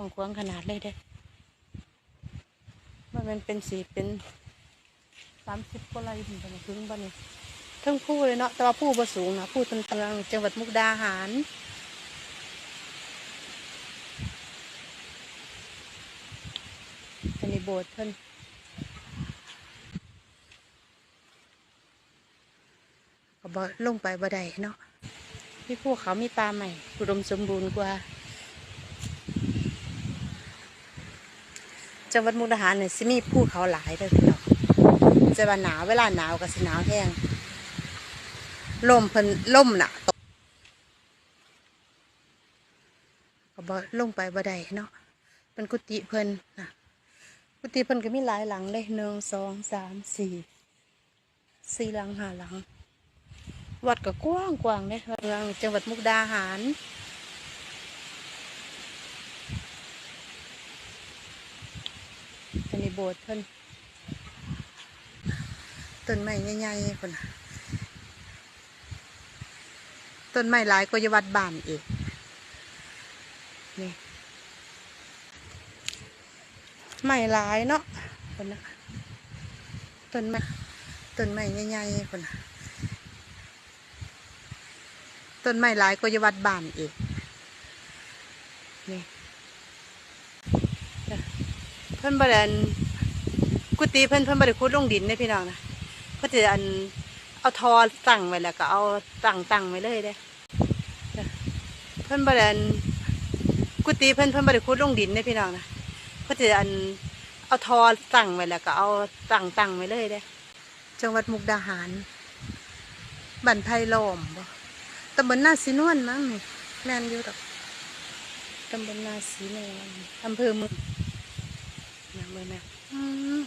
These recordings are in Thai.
วงขวางขนาดเลยเด้ว่ามันเป็นสีเป็นสามสิบกว่าไรถึงจะถึงบ้านนี้ทั้งผู้เลยเนาะแต่ว่าผู้บ่สูงนะผู้ตนกลางจังหวัดมุกดาหารอันนี้โบสถ์เพิ่นก็บ่ลงไปบ่ได้เนาะมีภูเขามีป่าใหม่อุดมสมบูรณ์กว่า จังหวัดมุกดาหารเนี่ยสิมีภูเขาหลายเด้อพี่น้องจะว่าหนาวเวลาหนาวก็สิหนาวแห้งลมเพิ่นลมน่ะตกก็บ่ลงไปบ่ได้เนาะเป็นกุฏิเพิ่นนะกุฏิเพิ่นก็มีหลายหลังเลยหนึ่งสองสามสี่สี่หลังห้าหลัง วัดก็กว้างกว้างเลยเมืองจังหวัดมุกดาหาร อันนี้ โบสถ์เพิ่นต้นไม้ใหญ่ๆคนต้นไม้หลายกว่าอยู่วัดบ้านอีกนี่ไม้หลายเนาะคนนะต้นไม้ต้นไม้ใหญ่ๆคนต้นไม้หลายกว่าอยู่วัดบ้านอีกนี่ เพิ่นบริเวณกุฏิเพิ่นเพิ่นบริคุดลงดินเนี่ยพี่น้องนะเพิ่นจะอันเอาทอตั้งไว้แล้วก็เอาตั้งตั้งไว้เลยเด้เพิ่นบริเวณกุฏิเพิ่นเพิ่นบริคุดลงดินเนี่ยพี่น้องนะเพิ่นจะอันเอาทอตั้งไว้แล้วก็เอาตั้งตั้งไว้เลยเด้จังหวัดมุกดาหารบันไพลอมบ่ตำบลนาสีนวลมั้งแม่นอยู่ดอกตำบลนาสีนวลอำเภอเมือง นะเมื่อนะอืม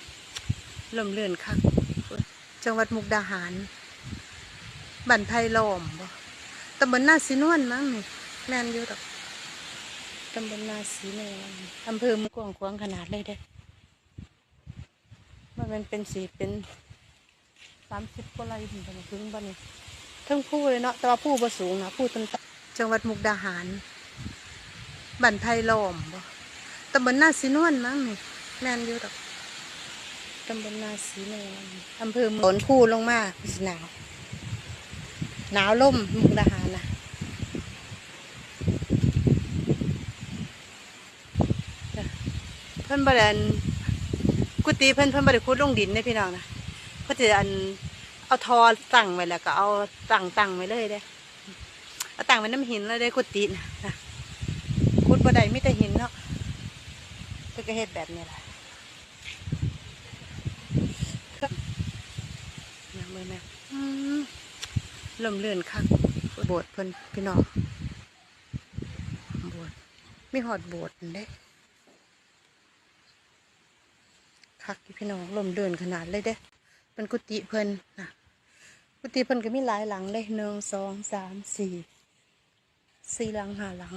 ลมเลื่อนคักจังหวัดมุกดาหารบันไพลอมบ่ตำบลนาสีนวลมั้งนี่แม่นอยู่ดอกตำบลนาสีนวลอำเภอเมืองกว้างขวางขนาดเลยเด้ว่ามันเป็นสีเป็นสามสิบกว่าไรถึงจะถึงบ้านนี้ทั้งผู้เลยเนาะแต่ว่าผู้บ่สูงนะผู้ต้นจังหวัดมุกดาหารบันไพลอมบ่ตำบลนาสีนวลมั้งนี่ แม่นอยู่ดอกตำบลนาสีนวลอำเภอฝนพูลงมาหนาว หนาวล่มมุกดาหารนะเพิ่นบริเวณกุฏิเพิ่นเพิ่นบริคุดลงดินเนี่ยพี่น้องนะเพิ่นจะอันเอาทอตั้งไว้แล้วก็เอาตั้งตั้งไว้เลยเด้เอาตั้งไว้น้ำหินเลยเด้กุฏินะคุดบ่ได้มีแต่หินเนาะก็เฮ็ดแบบนี้แหละยัง มือแม่อืมลมเลื่อนคักโบสถ์เพิ่นพี่น้องโบสถ์มีหอดโบสถ์นั่นเด้คักอยู่พี่น้องลมเลื่อนขนาดเลยเด้เป็นกุฏิเพิ่นนะกุฏิเพิ่นก็มีหลายหลังเลยหนึ่งสองสามสี่สี่หลังห้าหลัง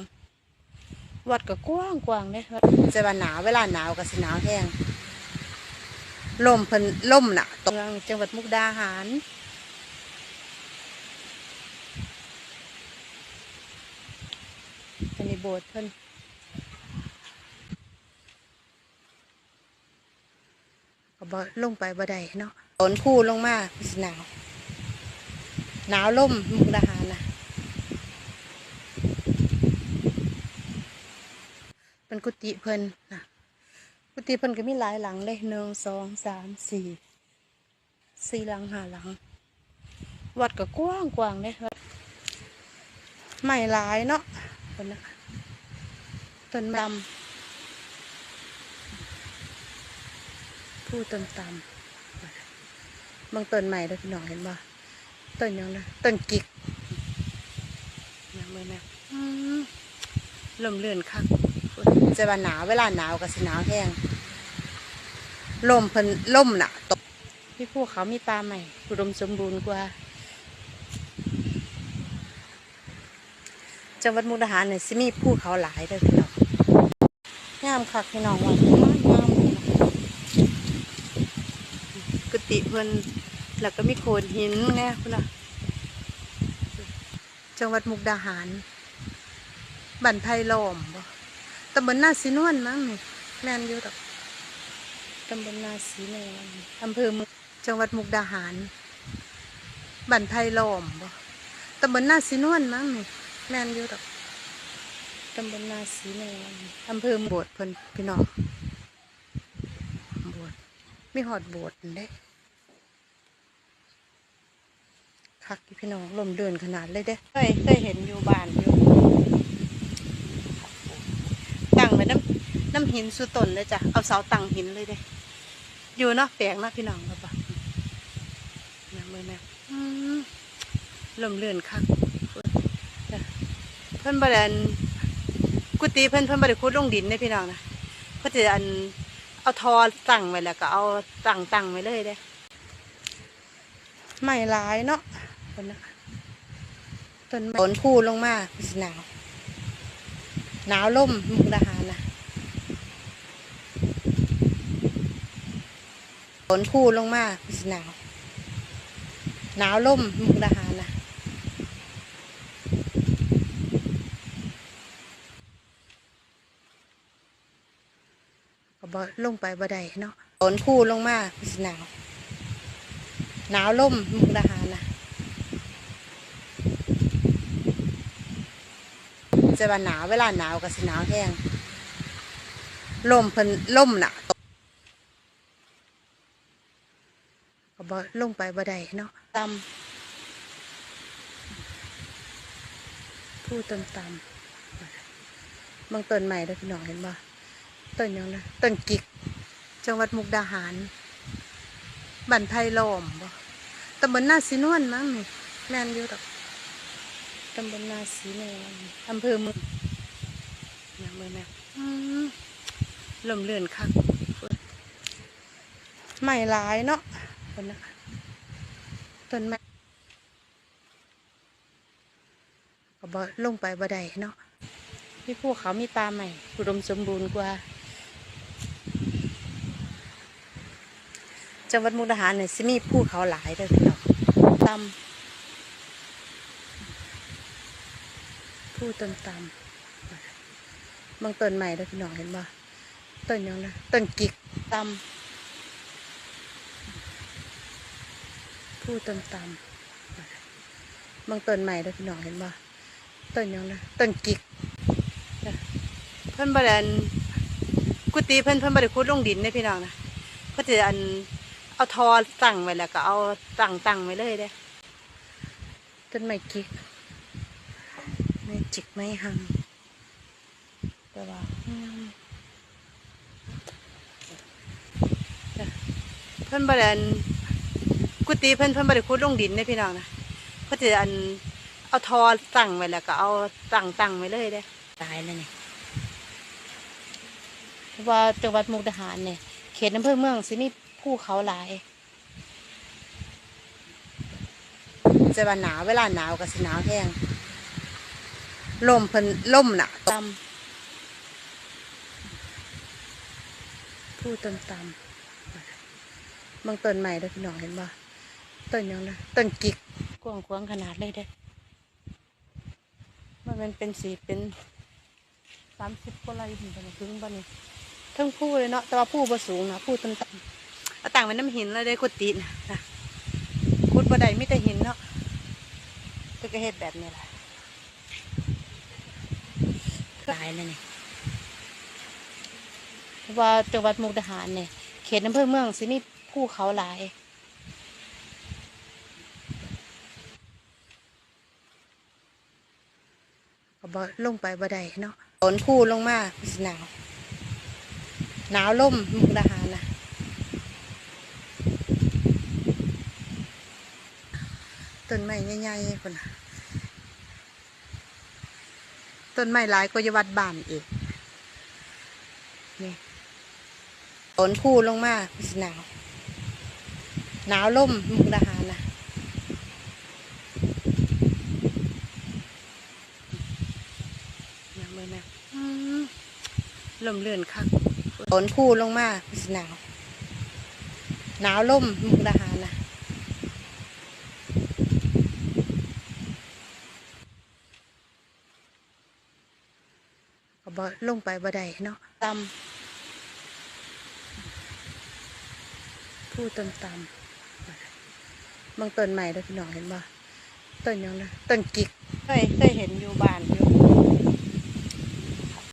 วัดก็กว้างกว้างเลยจะว่าหนาวเวลาหนาวก็สิหนาวแห้ง ลมเพิ่นล่มน่ะตกเมืองจังหวัดมุกดาหารอันนี้โบสถ์เพิ่นก็บ่ลงไปบ่ได้เนาะฝนพู่ลงมาสิหนาว หนาวล่มมุกดาหารน่ะเป็นกุฏิเพิ่นนะ กุฏิเพิ่นก็มีหลายหลังเลยหนึ่งสองสามสี่สี่หลังห้าหลัง วัดก็กว้างกว้างเลยไม่หลายเนาะเพิ่นนะต้นดำผู้ต้นตำบางต้นใหม่เลยพี่น้องเห็นบ่ต้นยังนะต้นกิกยังไม่นะอืมลมเลื่อนคักจะว่าหนาวเวลาหนาวก็สิหนาวแห้ง ลมเพิ่นล่มน่ะตกพี่ภูเขามีป่าใหม่อุดมสมบูรณ์กว่า จังหวัดมุกดาหารเนี่ยสิมีภูเขาหลายเด้อพี่น้องงามคักพี่น้องว่างามงามกุฏิเพิ่นแล้วก็มีโขดหินแน่พุ่นน่ะจังหวัดมุกดาหารบันไพลอมบ่ตำบลนาสีนวลมั้งแม่นอยู่ดอก ตำบลนาสีนวลอำเภอเมืองจังหวัดมุกดาหารบ้านไผ่ล้อมบ่ตำบลนาสีนวลมั้งนี่แม่นอยู่ดอกตำบลนาสีนวลอำเภอบสถ์เพิ่นพี่น้องบสถ์มีหอดบสถ์นั่นเด้คักพี่น้องลมเดินขนาดเลยเด้เคยเคยเห็นอยู่บ้านอยู่ตั้งไว้น้ำน้ำหินสุดต้นเลยจ้ะเอาเสาตั้งหินเลยเด้ อยู่เนาะแปลกเนาะพี่น้องครับปะนะมือแม่ลมเลื่อนคักจ้ะเพิ่นบริเวณกุฏิเพิ่นเพิ่นบริคุดลงดินเนี่ยพี่น้องนะเพิ่นจะอันเอาทอตั้งไว้แล้วก็เอาตั้งตั้งไว้เลยเด้ไม่หลายเนาะต้นนะต้นฝนพูลงมาสิหนาวหนาวล่มมุกดาหารนะ ฝนพูลงมาสิหนาว หนาวล่มมุกดาหารนะบ่ลงไปบ่ได้เนาะฝนพูลงมาสิหนาว หนาวล่มมุกดาหารนะจะว่าหนาวเวลาหนาวก็สิหนาวแห้งลมเพิ่นลมน่ะตกก็ บ่ลงไปบ่ได้เนาะตำผู้ต้นตำบางต้นใหม่เด้อพี่น้องเห็นบ่ต้นหยังนะต้นกิก จังหวัดมุกดาหารบ้านไผ่ล้อมบ่ตำบลนาสีนวลมั้งนี่แม่นอยู่ดอกตำบลนาสีนวลอำเภอเมืองนะเมืองแม่อืมลมเลื่อนคักไม่หลายเนาะ คนนะต้นไม้ก็บ่ลงไปบ่ได้เนาะพี่พวกเขามีปลาใหม่อุดมสมบูรณ์กว่า จังหวัดมุกดาหารเนี่ยสิมีภูเขาหลายเด้อพี่น้องตำผู้ต้นตำบางต้นใหม่เด้อพี่น้องเห็นบ่ต้นยังนะต้นกิกตำ ผู้ต้นตำบางต้นใหม่เด้อพี่น้องเห็นบ่ต้นหยังนะต้นกิกจ้ะเพิ่นบริเวณกุฏิเพิ่นเพิ่นบริคุดลงดินเนี่ยพี่น้องนะเพิ่นจะอันเอาทอตั้งไว้แล้วก็เอาตั้งตั้งไว้เลยเด้ต้นไม้กิกไม่จิกไม่หังแต่ว่าอืมจ้ะเพิ่นบริเวณ กุฏิเพิ่นเพิ่นบริคุดลงดินเนี่ยพี่น้องนะเพิ่นจะอันเอาทอตั้งไว้แล้วก็เอาตั้งตั้งไว้เลยเด้ตายแล้วนี่เพราะว่าจังหวัดมุกดาหารเนี่ยเขตอำเภอเมืองสิมีภูเขาหลายจะว่าหนาวเวลาหนาวก็สิหนาวแห้งลมเพิ่นลมน่ะตำผู้ต้นตำบางต้นใหม่เด้อพี่น้องเห็นบ่ ต้นหยังนะต้นกิกกว้างขวางขนาดเลยเด้อมันเป็นเป็นสีเป็นสามสิบกว่าไร่ถึงจะถึงบ้านนี้ทั้งผู้เลยเนาะแต่ว่าผู้บ่สูงนะผู้ต้นตำเอาต่างไว้น้ำหินเลยได้กุฏินะนะขุดบ่ได้มีแต่หินเนาะเพิ่นก็เฮ็ดแบบนี้แหละตายแล้วนี่เพราะว่าจังหวัดมุกดาหารเนี่ยเขตอำเภอเมืองสิมีภูเขาหลาย บ่ลงไปบ่ได้เนาะฝนพูลงมาสิหนาว หนาวล่มมุกดาหารนะต้นไม้ใหญ่ๆคนนะต้นไม้หลายก็จะวัดบ้านอีกนี่ฝนพูลงมาสิหนาว หนาวล่มมุกดาหารนะยังไม่แม่อืม ลมเลื่อนคักฝนพูลงมาสิหนาว หนาวล่มมุกดาหารนะก็บบ่ลงไปบ่ได้เนาะต่ำผู้ต้นต่ำบางต้นใหม่เด้อพี่น้องเห็นบ่ต้นหยังนะต้นกิกเคยเคยเห็นอยู่บ้านอยู่